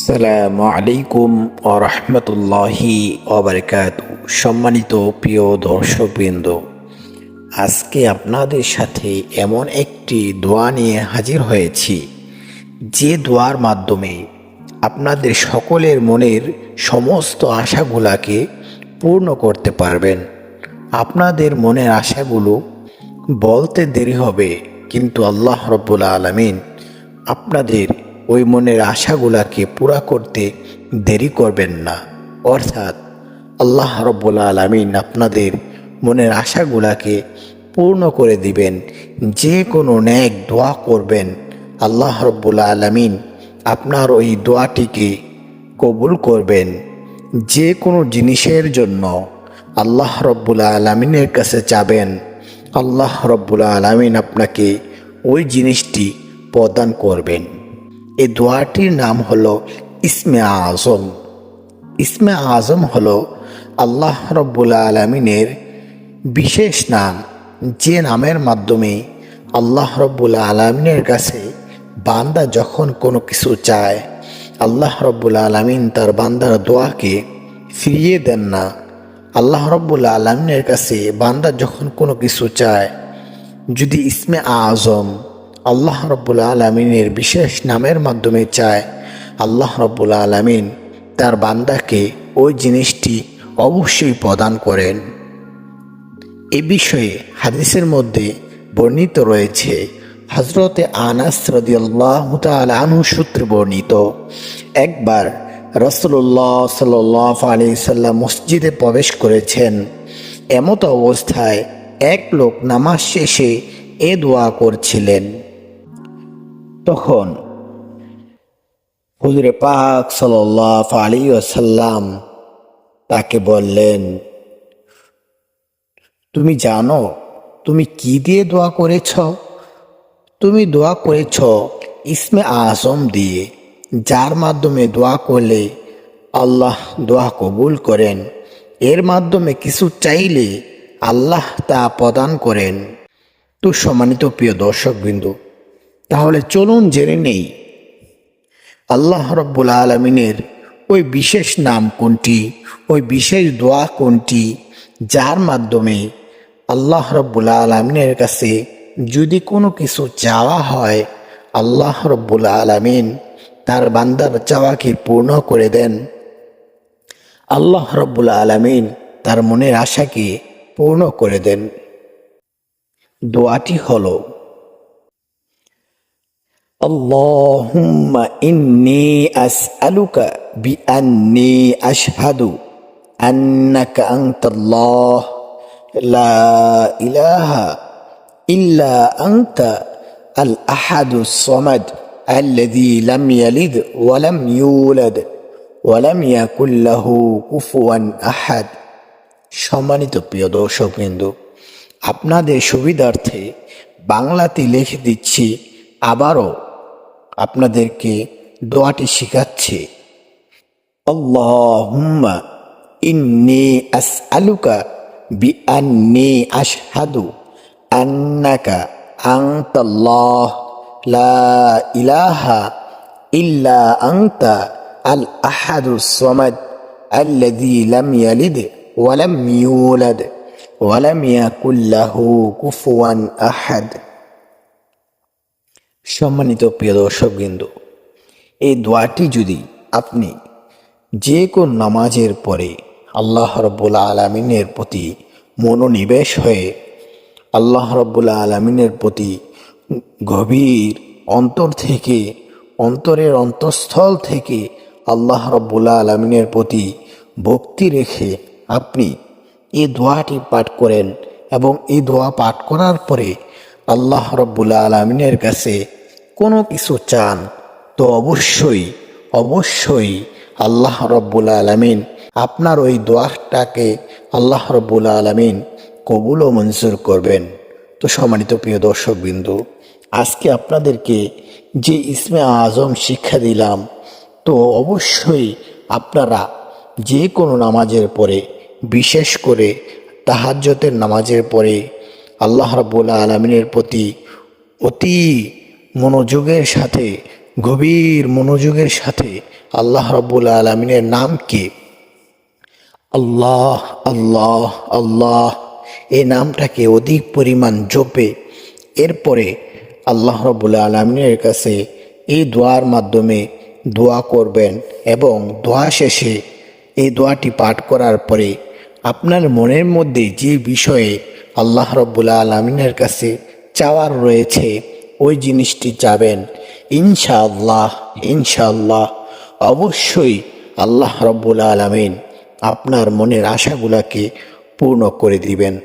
আসসালামু আলাইকুম ও রহমতুল্লাহি ওবরকাত সম্মানিত প্রিয় দর্শকবৃন্দ, আজকে আপনাদের সাথে এমন একটি দোয়া নিয়ে হাজির হয়েছি। যে দোয়ার মাধ্যমে আপনাদের সকলের মনের সমস্ত আশাগুলাকে পূর্ণ করতে পারবেন। আপনাদের মনের আশাগুলো বলতে দেরি হবে, কিন্তু আল্লাহ রব্বুল আলমিন আপনাদের ওই মনের আশাগুলাকে পুরা করতে দেরি করবেন না। অর্থাৎ আল্লাহ রব্বুল আলমিন আপনাদের মনের আশাগুলাকে পূর্ণ করে দিবেন। যে কোনো ন্যাক দোয়া করবেন, আল্লাহ রব্বুল আলমিন আপনার ওই দোয়াটিকে কবুল করবেন। যে কোনো জিনিসের জন্য আল্লাহ রব্বুল আলমিনের কাছে চাবেন আল্লাহ রব্বুল আলমিন আপনাকে ওই জিনিসটি প্রদান করবেন। এই দোয়াটির নাম হলো ইসমে আজম। ইসমে আজম হলো আল্লাহ রব্বুল আলমিনের বিশেষ নাম, যে নামের মাধ্যমে আল্লাহ রব্বুল আলমিনের কাছে বান্দা যখন কোনো কিছু চায়, আল্লাহ রব্বুল আলমিন তার বান্দার দোয়াকে ফিরিয়ে দেন না। আল্লাহ রব্বুল আলমিনের কাছে বান্দা যখন কোনো কিছু চায়, যদি ইসমে আজম আল্লাহ রব্বুল আলমিনের বিশেষ নামের মাধ্যমে চায়। আল্লাহ রব্বুল আলমিন তার বান্দাকে ওই জিনিসটি অবশ্যই প্রদান করেন। এ বিষয়ে হাদিসের মধ্যে বর্ণিত রয়েছে হজরতে আনাস সূত্রে বর্ণিত, একবার রসুল্লাহ সাল আলি সাল্লাম মসজিদে প্রবেশ করেছেন। এমত অবস্থায় এক লোক নামাজ শেষে এ দোয়া করছিলেন। তখন হুজুরে পাক সাল্লাহ আলী আসাল্লাম তাকে বললেন, তুমি জানো, তুমি কি দিয়ে দোয়া করেছ? তুমি দোয়া করেছ ইসমে আজম দিয়ে, যার মাধ্যমে দোয়া করলে আল্লাহ দোয়া কবুল করেন। এর মাধ্যমে কিছু চাইলে আল্লাহ তা প্রদান করেন। তো সম্মানিত প্রিয় দর্শকবৃন্দু তাহলে চলুন জেনে নেই, আল্লাহ রব্বুল আলমিনের ওই বিশেষ নাম কোনটি, ওই বিশেষ দোয়া কোনটি, যার মাধ্যমে আল্লাহ রব্বুল আলমিনের কাছে যদি কোনো কিছু চাওয়া হয়, আল্লাহ রব্বুল আলমিন তার বান্দার চাওয়াকে পূর্ণ করে দেন। আল্লাহ রব্বুল আলমিন তার মনের আশাকে পূর্ণ করে দেন। দোয়াটি হলো اللهم إني أسألك بأني أشهد أنك أنت الله لا إله إلا أنت الأحد الصمد الذي لم يلد ولم يولد ولم يكن له كفوا أحد সম্মানিত প্রিয় দর্শক বিন্দু আপনাদের সুবিধার্থে বাংলাতে লিখে দিচ্ছি আবারও আপনাদেরকে দোয়াটি শিখাচ্ছে আল্লাহুম্মা ইন্নি আসআলুকা বিআন্নি আশহাদু আন্নাকা আনতাল্লাহ লা ইলাহা ইল্লা আনতা আল আহাদুস সামাদ الذي لم يلد ولم يولد ولم يكن له كفوا أحد সম্মানিত প্রিয় দর্শক দর্শকবৃন্দ, এই দোয়াটি যদি আপনি যে কোন নামাজের পরে আল্লাহ রব্বুল্লা আলমিনের প্রতি মনোনিবেশ হয়ে আল্লাহ রব্বুল্লা আলমিনের প্রতি গভীর অন্তর থেকে, অন্তরের অন্তঃস্থল থেকে আল্লাহ রব্বুল্লা আলমিনের প্রতি ভক্তি রেখে আপনি এই দোয়াটি পাঠ করেন এবং এই দোয়া পাঠ করার পরে আল্লাহ রব্বুল্লা আলমিনের কাছে কোনো কিছু চান, তো অবশ্যই অবশ্যই আল্লাহ রব্বুল আলমিন আপনার ওই দোয়াটাকে আল্লাহ রব্বুল আলমিন কবুল ও মঞ্জুর করবেন। তো সম্মানিত প্রিয় দর্শক বিন্দু আজকে আপনাদেরকে যে ইসমে আজম শিক্ষা দিলাম, তো অবশ্যই আপনারা যে কোনো নামাজের পরে, বিশেষ করে তাহাজ্যতের নামাজের পরে আল্লাহ রাবুল আলমিনের প্রতি অতি মনোযোগের সাথে, গভীর মনোযোগের সাথে আল্লাহ রব্বুল আলমিনের নাম কি আল্লাহ আল্লাহ আল্লাহ এই নামটাকে অধিক পরিমাণ জপে। এরপরে আল্লাহ রবুল্লা আলমিনের কাছে এই দোয়ার মাধ্যমে দোয়া করবেন এবং দোয়া শেষে এই দোয়াটি পাঠ করার পরে আপনার মনের মধ্যে যে বিষয়ে আল্লাহ রব্বুল্লা আলমিনের কাছে চাওয়ার রয়েছে ওই জিনিসটি যাবেন। ইনশাআল্লাহ ইনশাআল্লাহ। অবশ্যই আল্লাহ রব্বুল আলমিন আপনার মনের আশাগুলাকে পূর্ণ করে দিবেন।